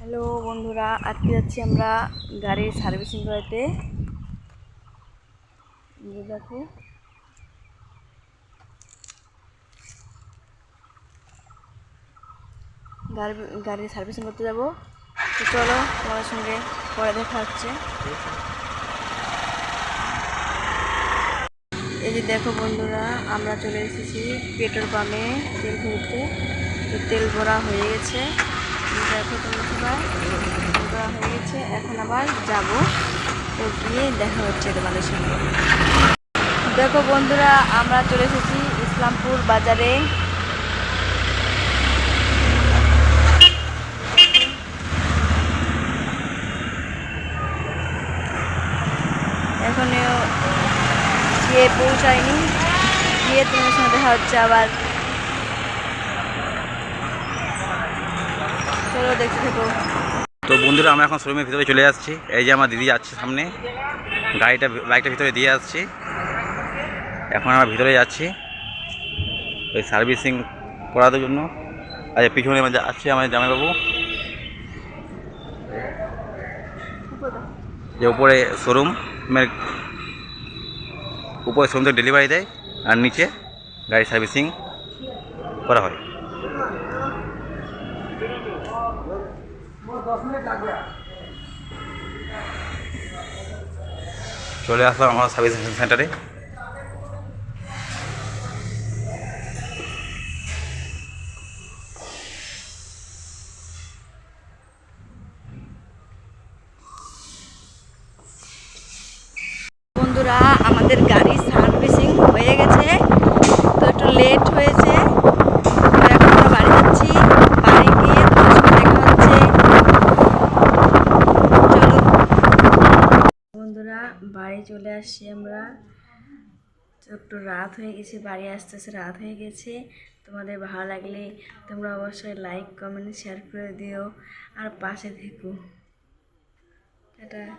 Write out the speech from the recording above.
Hello বন্ধুরা, আজকে যাচ্ছি আমরা গাড়ির সার্ভিসিং করাতে। দেখো। গাড়ি, গাড়ির সার্ভিসিং করতে যাব। চলো তোমার সঙ্গে পরে দেখা হচ্ছে। এই যে দেখো বন্ধুরা, আমরা চলে এসেছি পেট্রোল পাম্পে তেল ভরতে। তো তেল ভরা হয়ে গেছে। দেখো তেল ভরা হয়ে গেছে এখন আবার যাব তো গিয়ে দেখা হচ্ছে তোমাদের সঙ্গে দেখো বন্ধুরা, আমরা চলে এসেছি ইসলামপুর বাজারে। এখনও গিয়ে পৌঁছায়নি। গিয়ে তোমার সঙ্গে দেখা হচ্ছে আবার। তো বন্ধুরা, আমরা এখন শোরুমের ভিতরে চলে যাচ্ছি। এই যে আমার দিদি যাচ্ছে সামনে। গাড়িটা বাইকটা ভিতরে দিয়ে আসছি এখন আমরা ভিতরে যাচ্ছি ওই সার্ভিসিং করার জন্য। আর পিছনে আমার যাচ্ছে আমাদের জামাইবাবু। যে উপরে শোরুম উপরে শোরুম থেকে ডেলিভারি দেয়, আর নিচে গাড়ি সার্ভিসিং করা হয়। চলে আসলাম আমার সার্ভিস সেন্টারে বন্ধুরা আমাদের গাড়ি সার্ভিসিং হয়ে গেছে তো একটু লেট হয়েছে তো এখন আমরা বাড়ি যাচ্ছি বাড়ি গিয়ে তোমার সঙ্গে দেখা হচ্ছে চলো বন্ধুরা বাড়ি চলে আসছি আমরা। একটু রাত হয়ে গেছে, বাড়ি আসতে আসতে রাত হয়ে গেছে। তোমাদের ভালো লাগলে তোমরা অবশ্যই লাইক কমেন্ট শেয়ার করে দিও। আর পাশে থেকো। এটা